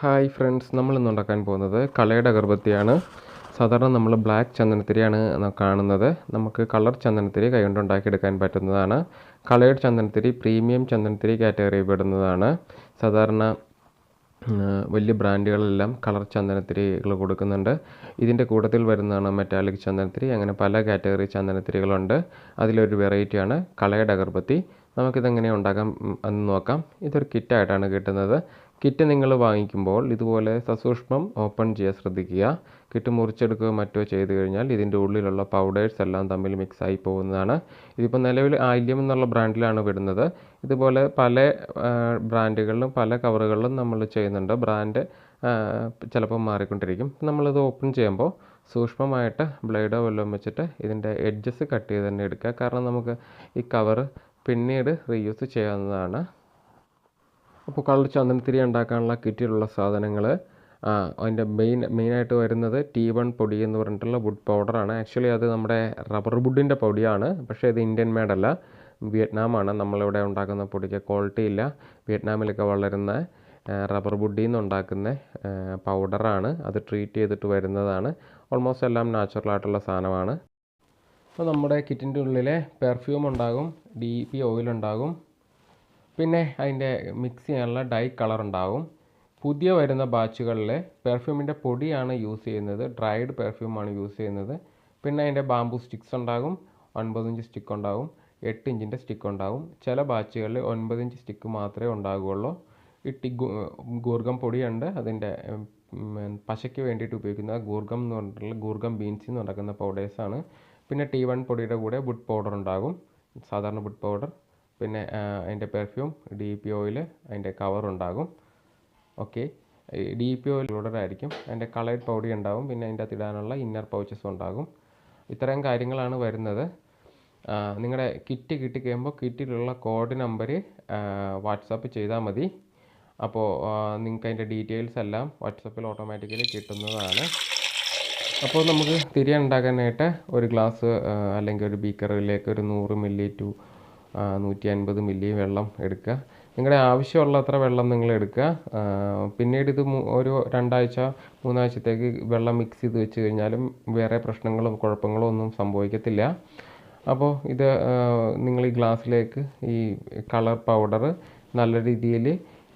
Hi friends നമ്മൾ ഇന്ന് ഉണ്ടാക്കാൻ പോകുന്നത് കളയുടെ അഗർബത്തിയാണ് സാധാരണ നമ്മൾ ബ്ലാക്ക് ചന്ദനത്തിരിയാണ് കാണുന്നത്. നമുക്ക് കളർ ചന്ദനത്തിരി കൈകൊണ്ട് ഉണ്ടാക്കിയെടുക്കാൻ പറ്റുന്നതാണ്. കളേഡ് ചന്ദനത്തിരി പ്രീമിയം ചന്ദനത്തിരി കാറ്റഗറി പെടുന്നതാണ്. സാധാരണ വലിയ ബ്രാൻഡുകളെല്ലാം കളർ ചന്ദനത്തിരികൾ കൊടുക്കുന്നുണ്ട്. ഇതിന്റെ കൂട്ടത്തിൽ വരുന്നതാണ് മെറ്റാലിക് ചന്ദനത്തിരി. അങ്ങനെ പല കാറ്റഗറി ചന്ദനത്തിരികളുണ്ട്. അതിലൊരു വെറൈറ്റിയാണ് കളയുടെ അഗർബത്തി നമുക്കിതെങ്ങനെ ഉണ്ടാക്കാം എന്ന് നോക്കാം. ഇതൊരു കിറ്റായിട്ടാണ് കിട്ടുന്നത്. കിറ്റ് നിങ്ങൾ വാങ്ങിക്കുമ്പോൾ ഇതുപോലെ സസൂക്ഷ്മം ഓപ്പൺ ചെയ്യാൻ ശ്രദ്ധിക്കുക. കിറ്റ് മുറിച്ചെടുക്കുകയോ മറ്റോ ചെയ്തു കഴിഞ്ഞാൽ ഇതിന്റെ ഉള്ളിലുള്ള പൗഡേഴ്സ് എല്ലാം തമ്മിൽ മിക്സ് ആയി പോകുന്നതാണ്. ഇതിപ്പോൾ നിലവിൽ ആയില്യം എന്നുള്ള ബ്രാൻഡിലാണ് വിടുന്നത്. ഇതുപോലെ പല ബ്രാൻഡുകളിലും പല കവറുകളിലും നമ്മൾ ചെയ്യുന്നുണ്ട്. ബ്രാൻഡ് ചിലപ്പോൾ മാറിക്കൊണ്ടിരിക്കും. നമ്മളിത് ഓപ്പൺ ചെയ്യുമ്പോൾ സൂക്ഷ്മമായിട്ട് ബ്ലേഡോ വല്ലതും വെച്ചിട്ട് ഇതിന്റെ എഡ്ജസ് കട്ട് ചെയ്ത് തന്നെ എടുക്കുക. കാരണം നമുക്ക് ഈ കവർ പിന്നീട് റീയൂസ് ചെയ്യാവുന്നതാണ്. അപ്പോൾ കളർ ചന്ദനത്തിരി ഉണ്ടാക്കാനുള്ള കിറ്റിലുള്ള സാധനങ്ങൾ അതിന്റെ മെയിൻ മെയിനായിട്ട് വരുന്നത് ടി വൺ പൊടി എന്ന് പറഞ്ഞിട്ടുള്ള വുഡ് പൗഡറാണ് ആക്ച്വലി അത് നമ്മുടെ റബ്ബർ വുഡിന്റെ പൊടിയാണ് പക്ഷേ ഇത് ഇന്ത്യൻ മേഡല്ല വിയറ്റ്നാമാണ് നമ്മളിവിടെ ഉണ്ടാക്കുന്ന പൊടിക്ക് ക്വാളിറ്റി ഇല്ല. വിയറ്റ്നാമിലൊക്കെ വളരുന്ന റബ്ബർ വുഡിൽ നിന്ന് ഉണ്ടാക്കുന്ന പൗഡറാണ് അത് ട്രീറ്റ് ചെയ്തിട്ട് വരുന്നതാണ്. ഓൾമോസ്റ്റ് എല്ലാം നാച്ചുറൽ ആയിട്ടുള്ള സാധനമാണ്. അപ്പോൾ നമ്മുടെ കിറ്റിന്റെ ഉള്ളിൽ പെർഫ്യൂം ഉണ്ടാകും ഡി പി ഓയിൽ ഉണ്ടാകും. പിന്നെ അതിന്റെ മിക്സ് ചെയ്യാനുള്ള ഡൈ കളർ ഉണ്ടാവും. പുതിയ വരുന്ന ബാച്ചുകളിൽ പെർഫ്യൂമിന്റെ പൊടിയാണ് യൂസ് ചെയ്യുന്നത്. ഡ്രൈഡ് പെർഫ്യൂമാണ് യൂസ് ചെയ്യുന്നത്. പിന്നെ അതിന്റെ ബാംബു സ്റ്റിക്സ് ഉണ്ടാകും. ഒൻപത് ഇഞ്ച് സ്റ്റിക്ക് ഉണ്ടാകും എട്ട് ഇഞ്ചിന്റെ സ്റ്റിക്ക് ഉണ്ടാകും ചില ബാച്ചുകളിൽ ഒൻപത് ഇഞ്ച് സ്റ്റിക്ക് മാത്രമേ ഉണ്ടാകുകയുള്ളൂ. ഇട്ടി ഗൂർഗം പൊടിയുണ്ട്. അതിന്റെ പശയ്ക്ക് വേണ്ടിയിട്ട് ഉപയോഗിക്കുന്ന ഗൂർഗം എന്ന് പറഞ്ഞിട്ടുള്ള ഗൂർഗം ബീൻസിൽ നിന്ന് ഉണ്ടാക്കുന്ന പൗഡേഴ്സാണ് പിന്നെ ടി വൺ പൊടിയുടെ കൂടെ വുഡ് പൗഡർ ഉണ്ടാകും. സാധാരണ വുഡ് പൗഡർ പിന്നെ അതിന്റെ പെർഫ്യൂം ഡി പി ഓയിൽ അതിന്റെ കവർ ഉണ്ടാകും. ഓക്കെ ഡി പി ഓയിൽ ആയിരിക്കും. അതിന്റെ കളേഡ് പൗഡി ഉണ്ടാകും പിന്നെ അതിന്റെ അകത്ത് ഇടാനുള്ള ഇന്നർ പൗച്ചസ് ഉണ്ടാകും. ഇത്രയും കാര്യങ്ങളാണ് വരുന്നത്. നിങ്ങളുടെ കിറ്റ് കിട്ടിക്കഴിയുമ്പോൾ കിറ്റിലുള്ള കോഡ് നമ്പർ വാട്സാപ്പ് ചെയ്താൽ മതി. അപ്പോൾ നിങ്ങൾക്ക് അതിന്റെ ഡീറ്റെയിൽസ് എല്ലാം വാട്സപ്പിൽ ഓട്ടോമാറ്റിക്കലി കിട്ടുന്നതാണ്. അപ്പോൾ നമുക്ക് തിരിയുണ്ടാക്കാനായിട്ട് ഒരു ഗ്ലാസ് അല്ലെങ്കിൽ ഒരു ബീക്കറിലേക്ക് ഒരു നൂറ് മില്ലി ടു നൂറ്റി അൻപത് മില്ലി വെള്ളം എടുക്കുക. നിങ്ങളുടെ ആവശ്യമുള്ള അത്ര വെള്ളം നിങ്ങൾ എടുക്കുക. പിന്നീട് ഇത് ഒരു രണ്ടാഴ്ച മൂന്നാഴ്ചത്തേക്ക് വെള്ളം മിക്സ് ചെയ്ത് വെച്ച് കഴിഞ്ഞാലും വേറെ പ്രശ്നങ്ങളും കുഴപ്പങ്ങളോ ഒന്നും സംഭവിക്കത്തില്ല. അപ്പോൾ ഇത് നിങ്ങൾ ഈ ഗ്ലാസ്സിലേക്ക് ഈ കളർ പൗഡർ നല്ല രീതിയിൽ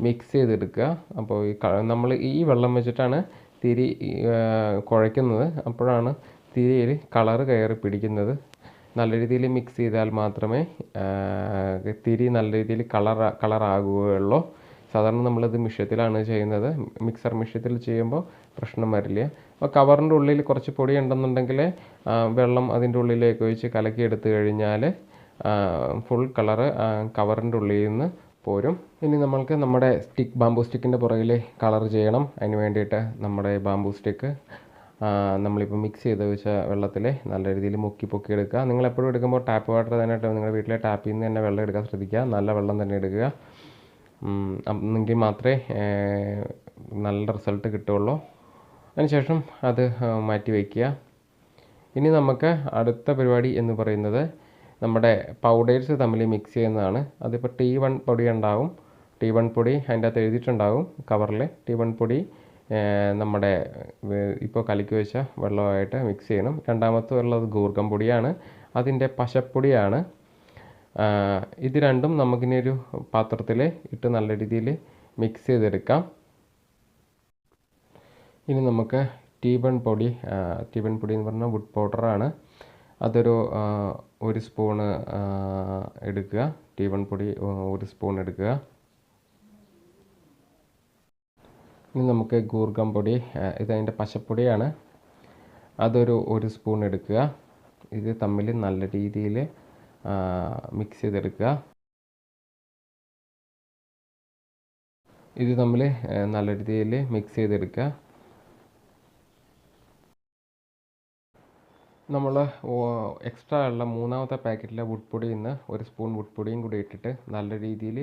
മിക്സ് ചെയ്തെടുക്കുക. അപ്പോൾ ഈ നമ്മൾ ഈ വെള്ളം വെച്ചിട്ടാണ് തിരി കുഴയ്ക്കുന്നത്. അപ്പോഴാണ് തിരിയിൽ കളറ് കയറി പിടിക്കുന്നത്. നല്ല രീതിയിൽ മിക്സ് ചെയ്താൽ മാത്രമേ തിരി നല്ല രീതിയിൽ കളർ കളറാകുകയുള്ളൂ സാധാരണ നമ്മളിത് മിഷ്യത്തിലാണ് ചെയ്യുന്നത്. മിക്സർ മിഷ്യത്തിൽ ചെയ്യുമ്പോൾ പ്രശ്നം വരില്ല. അപ്പോൾ കവറിന്റെ ഉള്ളിൽ കുറച്ച് പൊടി ഉണ്ടെന്നുണ്ടെങ്കിൽ വെള്ളം അതിന്റെ ഉള്ളിലേക്ക് ഒഴിച്ച് കലക്കി എടുത്തു കഴിഞ്ഞാൽ ഫുൾ കളറ് കവറിന്റെ ഉള്ളിൽ നിന്ന് പോരും. ഇനി നമ്മൾക്ക് നമ്മുടെ സ്റ്റിക്ക് ബാംബു സ്റ്റിക്കിന്റെ പുറകിൽ കളർ ചെയ്യണം. അതിന് വേണ്ടിയിട്ട് നമ്മുടെ ബാംബു സ്റ്റിക്ക് നമ്മളിപ്പോൾ മിക്സ് ചെയ്ത് വെച്ച വെള്ളത്തിൽ നല്ല രീതിയിൽ മുക്കി പൊക്കി എടുക്കുക. നിങ്ങൾ എപ്പോഴും എടുക്കുമ്പോൾ ടാപ്പ് വാട്ടർ തന്നെ നിങ്ങളുടെ വീട്ടിലെ ടാപ്പിൽ നിന്ന് തന്നെ വെള്ളം എടുക്കാൻ ശ്രദ്ധിക്കുക. നല്ല വെള്ളം തന്നെ എടുക്കുക. എങ്കിൽ മാത്രമേ നല്ല റിസൾട്ട് കിട്ടുള്ളൂ അതിനുശേഷം അത് മാറ്റി വയ്ക്കുക. ഇനി നമുക്ക് അടുത്ത പരിപാടി എന്ന് പറയുന്നത് നമ്മുടെ പൗഡേഴ്സ് തമ്മിൽ മിക്സ് ചെയ്യുന്നതാണ്. അതിപ്പോൾ ടി വൺ പൊടി ഉണ്ടാവും. ടി വൺ പൊടി അതിന്റെ അകത്ത് എഴുതിയിട്ടുണ്ടാവും കവറിൽ ടി വൺ പൊടി നമ്മുടെ ഇപ്പോൾ കലക്കി വെച്ച വെള്ളമായിട്ട് മിക്സ് ചെയ്യണം. രണ്ടാമത്തെ ഉള്ളത് ഗൂർഗം പൊടിയാണ്. അതിന്റെ പശപ്പൊടിയാണ്. ഇത് രണ്ടും നമുക്കിനി ഒരു പാത്രത്തിൽ ഇട്ട് നല്ല രീതിയിൽ മിക്സ് ചെയ്തെടുക്കാം. ഇനി നമുക്ക് ടീബൺ പൊടി ടീബൺ പൊടി എന്ന് പറഞ്ഞാൽ വുഡ് പൗഡറാണ് അതൊരു ഒരു സ്പൂണ് എടുക്കുക. ടീബൺ പൊടി ഒരു സ്പൂൺ എടുക്കുക. ഇനി നമുക്ക് ഗൂർഗം പൊടി ഇതതിന്റെ ഇത് പശപ്പൊടിയാണ് അതൊരു ഒരു സ്പൂൺ എടുക്കുക. ഇത് തമ്മിൽ നല്ല രീതിയിൽ മിക്സ് ചെയ്തെടുക്കുക. ഇത് തമ്മിൽ നല്ല രീതിയിൽ മിക്സ് ചെയ്തെടുക്കുക. നമ്മൾ എക്സ്ട്രാ ഉള്ള മൂന്നാമത്തെ പാക്കറ്റിലെ വുഡ് പൊടിയിൽ നിന്ന് ഒരു സ്പൂൺ വുഡ് പൊടിയും കൂടി ഇട്ടിട്ട് നല്ല രീതിയിൽ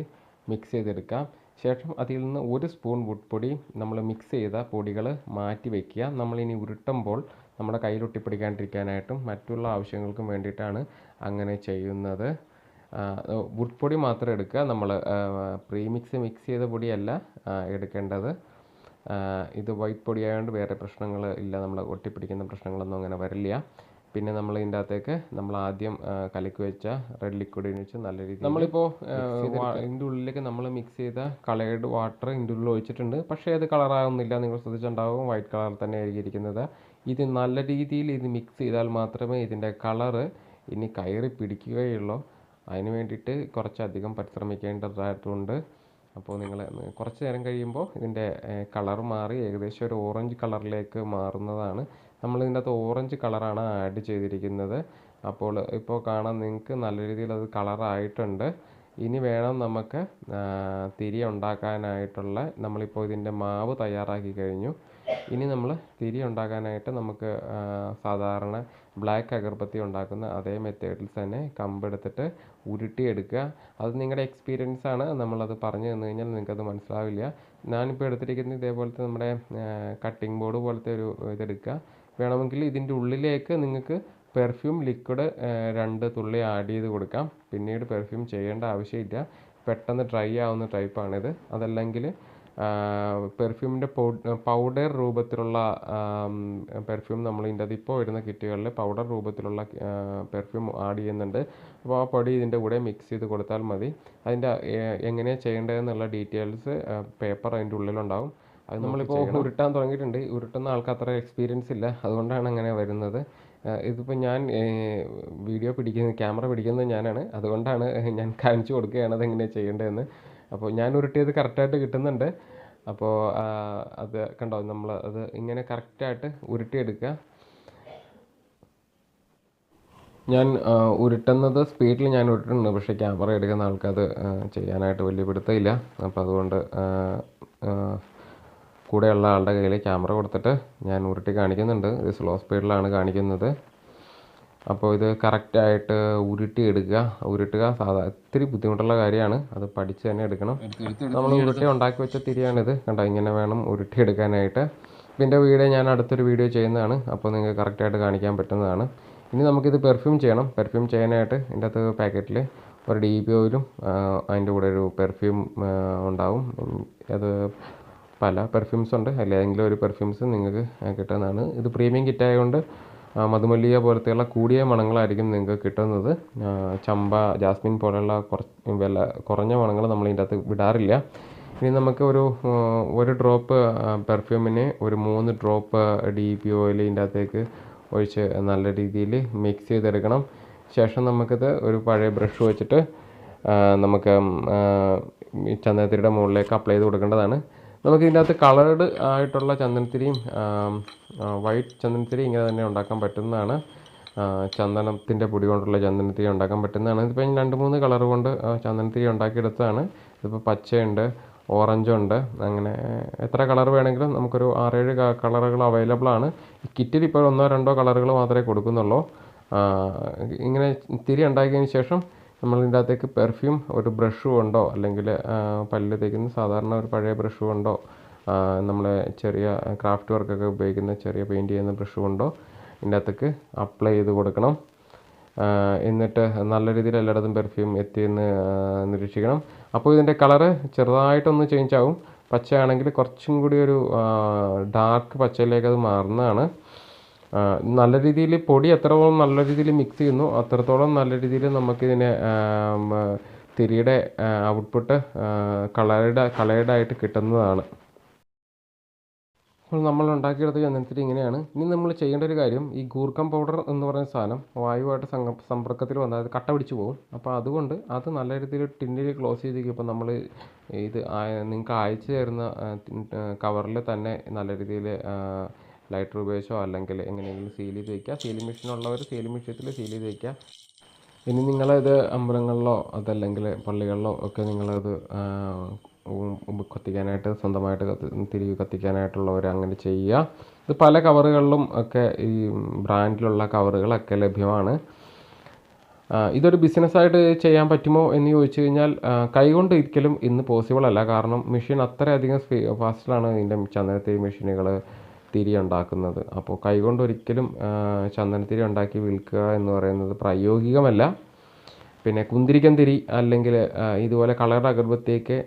മിക്സ് ചെയ്തെടുക്കാം. ശേഷം അതിൽ നിന്ന് ഒരു സ്പൂൺ പൊടി നമ്മൾ മിക്സ് ചെയ്ത പൊടികൾ മാറ്റി വയ്ക്കുക നമ്മളിനി ഉരുട്ടുമ്പോൾ നമ്മുടെ കയ്യിൽ ഒട്ടിപ്പിടിക്കാണ്ടിരിക്കാനായിട്ടും മറ്റുള്ള ആവശ്യങ്ങൾക്കും വേണ്ടിയിട്ടാണ് അങ്ങനെ ചെയ്യുന്നത്. വുഡ് പൊടി മാത്രം എടുക്കുക. നമ്മൾ പ്രീമിക്സ് മിക്സ് ചെയ്ത പൊടിയല്ല എടുക്കേണ്ടത്. ഇത് വൈറ്റ് പൊടിയായതുകൊണ്ട് വേറെ പ്രശ്നങ്ങൾ ഇല്ല. നമ്മൾ ഒട്ടിപ്പിടിക്കുന്ന പ്രശ്നങ്ങളൊന്നും അങ്ങനെ വരില്ല. പിന്നെ നമ്മൾ ഇതിന്റെ അകത്തേക്ക് നമ്മൾ ആദ്യം കലക്കി വെച്ച റെഡ് ലിക്വിഡ് വെച്ച് നല്ല രീതിയിൽ നമ്മളിപ്പോൾ ഇതിന്റെ ഉള്ളിലേക്ക് നമ്മൾ മിക്സ് ചെയ്ത കളേർഡ് വാട്ടർ ഇതിന്റെ ഉള്ളിൽ ഒഴിച്ചിട്ടുണ്ട്. പക്ഷേ അത് കളറാകുന്നില്ല നിങ്ങൾ ശ്രദ്ധിച്ചിട്ടുണ്ടാവും. വൈറ്റ് കളർ തന്നെ ആയിരിക്കും ഇരിക്കുന്നത് ഇത് നല്ല രീതിയിൽ ഇത് മിക്സ് ചെയ്താൽ മാത്രമേ ഇതിന്റെ കളറ് ഇനി കയറി പിടിക്കുകയുള്ളൂ. അതിന് വേണ്ടിയിട്ട് കുറച്ചധികം പരിശ്രമിക്കേണ്ടതായിട്ടുണ്ട്. അപ്പോൾ നിങ്ങൾ കുറച്ച് നേരം കഴിയുമ്പോൾ ഇതിന്റെ കളർ മാറി ഏകദേശം ഒരു ഓറഞ്ച് കളറിലേക്ക് മാറുന്നതാണ്. നമ്മൾ അകത്ത് ഓറഞ്ച് കളറാണ് ആഡ് ചെയ്തിരിക്കുന്നത്. അപ്പോൾ ഇപ്പോൾ കാണാൻ നിങ്ങൾക്ക് നല്ല രീതിയിൽ അത് കളറായിട്ടുണ്ട് ഇനി വേണം നമുക്ക് തിരി ഉണ്ടാക്കാനായിട്ടുള്ള നമ്മളിപ്പോൾ ഇതിന്റെ മാവ് തയ്യാറാക്കി കഴിഞ്ഞു. ഇനി നമ്മൾ തിരി ഉണ്ടാക്കാനായിട്ട് നമുക്ക് സാധാരണ ബ്ലാക്ക് അഗർബത്തി ഉണ്ടാക്കുന്ന അതേ മെത്തേഡിൽ തന്നെ കമ്പെടുത്തിട്ട് ഉരുട്ടിയെടുക്കുക. അത് നിങ്ങളുടെ എക്സ്പീരിയൻസ് ആണ്. നമ്മളത് പറഞ്ഞു തന്നു കഴിഞ്ഞാൽ നിങ്ങൾക്കത് മനസ്സിലാവില്ല. ഞാനിപ്പോൾ എടുത്തിരിക്കുന്നത് ഇതേപോലത്തെ നമ്മുടെ കട്ടിംഗ് ബോർഡ് പോലത്തെ ഒരു ഇതെടുക്കുക. വേണമെങ്കിൽ ഇതിന്റെ ഉള്ളിലേക്ക് നിങ്ങൾക്ക് പെർഫ്യൂം ലിക്വിഡ് രണ്ട് തുള്ളി ആഡ് ചെയ്ത് കൊടുക്കാം. പിന്നീട് പെർഫ്യൂം ചെയ്യേണ്ട ആവശ്യമില്ല. പെട്ടെന്ന് ഡ്രൈ ആവുന്ന ടൈപ്പാണിത് അതല്ലെങ്കിൽ പെർഫ്യൂമിന്റെ പൗഡർ രൂപത്തിലുള്ള പെർഫ്യൂം നമ്മൾ ഇതിന്റെ അത് ഇപ്പോൾ വരുന്ന കിറ്റുകളിൽ പൗഡർ രൂപത്തിലുള്ള പെർഫ്യൂം ആഡ് ചെയ്യുന്നുണ്ട്. അപ്പോൾ ആ പൊടി ഇതിന്റെ കൂടെ മിക്സ് ചെയ്ത് കൊടുത്താൽ മതി. അതിന്റെ എങ്ങനെയാണ് ചെയ്യേണ്ടതെന്നുള്ള ഡീറ്റെയിൽസ് പേപ്പർ അതിന്റെ ഉള്ളിലുണ്ടാവും. അത് നമ്മളിപ്പോൾ ഉരുട്ടാൻ തുടങ്ങിയിട്ടുണ്ട്. ഉരുട്ടുന്ന ആൾക്ക് അത്ര എക്സ്പീരിയൻസ് ഇല്ല. അതുകൊണ്ടാണ് അങ്ങനെ വരുന്നത്. ഇതിപ്പോൾ ഞാൻ വീഡിയോ പിടിക്കുന്നത് ക്യാമറ പിടിക്കുന്നത് ഞാനാണ്. അതുകൊണ്ടാണ് ഞാൻ കാണിച്ചു കൊടുക്കുകയാണ് അതെങ്ങനെയാണ് ചെയ്യേണ്ടതെന്ന്. അപ്പോൾ ഞാൻ ഉരുട്ടിയത് കറക്റ്റായിട്ട് കിട്ടുന്നുണ്ട്. അപ്പോൾ അത് കണ്ടോ? നമ്മൾ അത് ഇങ്ങനെ കറക്റ്റായിട്ട് ഉരുട്ടിയെടുക്കുക. ഞാൻ ഉരുട്ടുന്നത് സ്പീഡിൽ ഞാൻ ഉരുട്ടുന്നുണ്ട്. പക്ഷേ ക്യാമറ എടുക്കുന്ന ആൾക്കത് ചെയ്യാനായിട്ട് വലിയ പിടുത്തമില്ല. അപ്പോൾ അതുകൊണ്ട് കൂടെയുള്ള ആളുടെ കയ്യിൽ ക്യാമറ കൊടുത്തിട്ട് ഞാൻ ഉരുട്ടി കാണിക്കുന്നുണ്ട്. ഇത് സ്ലോ സ്പീഡിലാണ് കാണിക്കുന്നത്. അപ്പോൾ ഇത് കറക്റ്റായിട്ട് ഉരുട്ടി എടുക്കുക. ഉരുട്ടുക സാധാ ഇത്തിരി ബുദ്ധിമുട്ടുള്ള കാര്യമാണ്. അത് പഠിച്ച് തന്നെ എടുക്കണം. നമ്മൾ ഉരുട്ടി ഉണ്ടാക്കി വെച്ച തിരിയാണിത്. കണ്ടോ ഇങ്ങനെ വേണം ഉരുട്ടി എടുക്കാനായിട്ട്. ഇതിന്റെ വീഡിയോ ഞാൻ അടുത്തൊരു വീഡിയോ ചെയ്യുന്നതാണ്. അപ്പോൾ നിങ്ങൾക്ക് കറക്റ്റായിട്ട് കാണിക്കാൻ പറ്റുന്നതാണ്. ഇനി നമുക്കിത് പെർഫ്യൂം ചെയ്യണം. പെർഫ്യൂം ചെയ്യാനായിട്ട് ഇതിന്റെ അകത്ത് പാക്കറ്റിൽ ഒരു ഡി ബി ഓയിലും അതിന്റെ കൂടെ ഒരു പെർഫ്യൂം ഉണ്ടാവും. അത് പല പെർഫ്യൂംസ് ഉണ്ട്. അല്ലെങ്കിൽ ഒരു പെർഫ്യൂംസ് നിങ്ങൾക്ക് കിട്ടുന്നതാണ്. ഇത് പ്രീമിയം കിറ്റ് ആയതുകൊണ്ട് മധുമല്ലിക പോലത്തെയുള്ള കൂടിയ മണങ്ങളായിരിക്കും നിങ്ങൾക്ക് കിട്ടുന്നത്. ചമ്പ ജാസ്മിൻ പോലെയുള്ള കുറച്ച് വില കുറഞ്ഞ മണങ്ങൾ നമ്മൾ ഇതിന്റെ അകത്ത് വിടാറില്ല. ഇനി നമുക്ക് ഒരു ഒരു ഡ്രോപ്പ് പെർഫ്യൂമിന് ഒരു മൂന്ന് ഡ്രോപ്പ് ഡി പി ഓയിൽ ഇതിന്റെ അകത്തേക്ക് ഒഴിച്ച് നല്ല രീതിയിൽ മിക്സ് ചെയ്തെടുക്കണം. ശേഷം നമുക്കിത് ഒരു പഴയ ബ്രഷ് വെച്ചിട്ട് നമുക്ക് ചന്ദനത്തിരിയുടെ മുകളിലേക്ക് അപ്ലൈ ചെയ്ത് കൊടുക്കേണ്ടതാണ്. നമുക്ക് ഇതിനകത്ത് കളേർഡ് ആയിട്ടുള്ള ചന്ദനത്തിരിയും വൈറ്റ് ചന്ദനത്തിരി ഇങ്ങനെ തന്നെ ഉണ്ടാക്കാൻ പറ്റുന്നതാണ്. ചന്ദനത്തിന്റെ പൊടി കൊണ്ടുള്ള ചന്ദനത്തിരി ഉണ്ടാക്കാൻ പറ്റുന്നതാണ്. ഇതിപ്പോൾ ഞാൻ രണ്ട് മൂന്ന് കളർ കൊണ്ട് ചന്ദനത്തിരി ഉണ്ടാക്കിയെടുത്തതാണ്. ഇതിപ്പോൾ പച്ചയുണ്ട് ഓറഞ്ചുണ്ട് അങ്ങനെ എത്ര കളർ വേണമെങ്കിലും നമുക്കൊരു ആറേഴ് കളറുകൾ അവൈലബിൾ ആണ്. കിറ്റിൽ ഇപ്പോൾ ഒന്നോ രണ്ടോ കളറുകൾ മാത്രമേ കൊടുക്കുന്നുള്ളൂ. ഇങ്ങനെ തിരി ഉണ്ടാക്കിയതിന് ശേഷം നമ്മൾ ഇതിന്റെ അകത്തേക്ക് പെർഫ്യൂം ഒരു ബ്രഷ് കൊണ്ടോ അല്ലെങ്കിൽ പല്ല് തേക്കുന്ന സാധാരണ ഒരു പഴയ ബ്രഷ് കൊണ്ടോ നമ്മൾ ചെറിയ ക്രാഫ്റ്റ് വർക്കൊക്കെ ഉപയോഗിക്കുന്ന ചെറിയ പെയിന്റ് ചെയ്യുന്ന ബ്രഷ് കൊണ്ടോ ഇതിന്റെ അകത്തേക്ക് അപ്ലൈ ചെയ്ത് കൊടുക്കണം. എന്നിട്ട് നല്ല രീതിയിൽ എല്ലായിടത്തും പെർഫ്യൂം എത്തിയെന്ന് നിരീക്ഷിക്കണം. അപ്പോൾ ഇതിന്റെ കളറ് ചെറുതായിട്ടൊന്ന് ചേഞ്ച് ആവും. പച്ചയാണെങ്കിൽ കുറച്ചും കൂടി ഒരു ഡാർക്ക് പച്ചയിലേക്ക് അത് മാറുന്നതാണ്. നല്ല രീതിയിൽ പൊടി എത്രത്തോളം നല്ല രീതിയിൽ മിക്സ് ചെയ്യുന്നു അത്രത്തോളം നല്ല രീതിയിൽ നമുക്കിതിനെ തിരിയുടെ ഔട്ട്പുട്ട് കളേർഡ് കളേർഡായിട്ട് കിട്ടുന്നതാണ്. അപ്പോൾ നമ്മൾ ഉണ്ടാക്കിയെടുത്ത ചന്ദനത്തിരി ഇങ്ങനെയാണ്. ഇനി നമ്മൾ ചെയ്യേണ്ട ഒരു കാര്യം ഈ ഗൂർക്കം പൗഡർ എന്ന് പറയുന്ന സാധനം വായുവായിട്ട് സംഘ സമ്പർക്കത്തിൽ വന്നാൽ അത് കട്ട പിടിച്ച് പോകും. അപ്പോൾ അതുകൊണ്ട് അത് നല്ല രീതിയിൽ ടിന്നിൽ ക്ലോസ് ചെയ്ത് ഇപ്പോൾ നമ്മൾ ഇത് നിങ്ങൾക്ക് അയച്ചു തരുന്ന കവറിൽ തന്നെ നല്ല രീതിയിൽ ലൈറ്റർ ഉപയോഗിച്ചോ അല്ലെങ്കിൽ എങ്ങനെയെങ്കിലും സീൽ ചെയ്ത് വയ്ക്കുക സീലിംഗ് മെഷീൻ ഉള്ളവർ സീലിംഗ് മെഷീനത്തിൽ സീൽ ചെയ്ത് വയ്ക്കുക ഇനി നിങ്ങളിത് അമ്പലങ്ങളിലോ അതല്ലെങ്കിൽ പള്ളികളിലോ ഒക്കെ നിങ്ങളത് കത്തിക്കാനായിട്ട് സ്വന്തമായിട്ട് കത്തി തിരികെ കത്തിക്കാനായിട്ടുള്ളവർ അങ്ങനെ ചെയ്യുക. ഇത് പല കവറുകളിലും ഒക്കെ ഈ ബ്രാൻഡിലുള്ള കവറുകളൊക്കെ ലഭ്യമാണ്. ഇതൊരു ബിസിനസ്സായിട്ട് ചെയ്യാൻ പറ്റുമോ എന്ന് ചോദിച്ചു കഴിഞ്ഞാൽ കൈകൊണ്ട് ഒരിക്കലും ഇന്ന് പോസിബിൾ അല്ല. കാരണം മെഷീൻ അത്രയധികം ഫാസ്റ്റിലാണ് ഇതിന്റെ ചന്ദനത്തിരി മെഷീനുകൾ തിരി ഉണ്ടാക്കുന്നത്. അപ്പോൾ കൈകൊണ്ട് ഒരിക്കലും ചന്ദനത്തിരി ഉണ്ടാക്കി വിൽക്കുക എന്ന് പറയുന്നത് പ്രായോഗികമല്ല. പിന്നെ കുന്തിരിക്കം തിരി അല്ലെങ്കിൽ ഇതുപോലെ കളർ അഗർബത്തിയൊക്കെ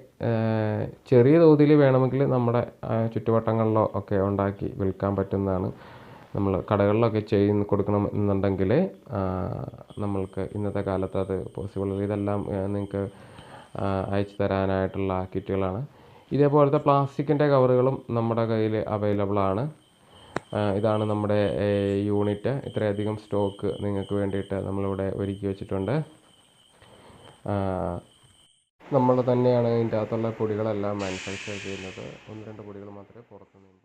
ചെറിയ തോതിൽ വേണമെങ്കിൽ നമ്മുടെ ചുറ്റുവട്ടങ്ങളിലോ ഒക്കെ ഉണ്ടാക്കി വിൽക്കാൻ പറ്റുന്നതാണ്. നമ്മൾ കടകളിലൊക്കെ ചെയ്യുന്ന കൊടുക്കണം എന്നുണ്ടെങ്കിൽ നമ്മൾക്ക് ഇന്നത്തെ കാലത്ത് അത് പോസിബിൾ ഇതെല്ലാം നിങ്ങൾക്ക് അയച്ചു തരാനായിട്ടുള്ള കിറ്റുകളാണ്. ഇതേപോലത്തെ പ്ലാസ്റ്റിക്കിന്റെ കവറുകളും നമ്മുടെ കയ്യിൽ അവൈലബിൾ ആണ്. ഇതാണ് നമ്മുടെ യൂണിറ്റ് ഇത്രയധികം സ്റ്റോക്ക് നിങ്ങൾക്ക് വേണ്ടിയിട്ട് നമ്മളിവിടെ ഒരുക്കി വെച്ചിട്ടുണ്ട്. നമ്മൾ തന്നെയാണ് ഇതിന്റെ അകത്തുള്ള പൊടികളെല്ലാം മാനുഫാക്ചർ ചെയ്യുന്നത്. ഒന്ന് രണ്ട് പൊടികൾ മാത്രമേ പുറത്തുനിന്ന്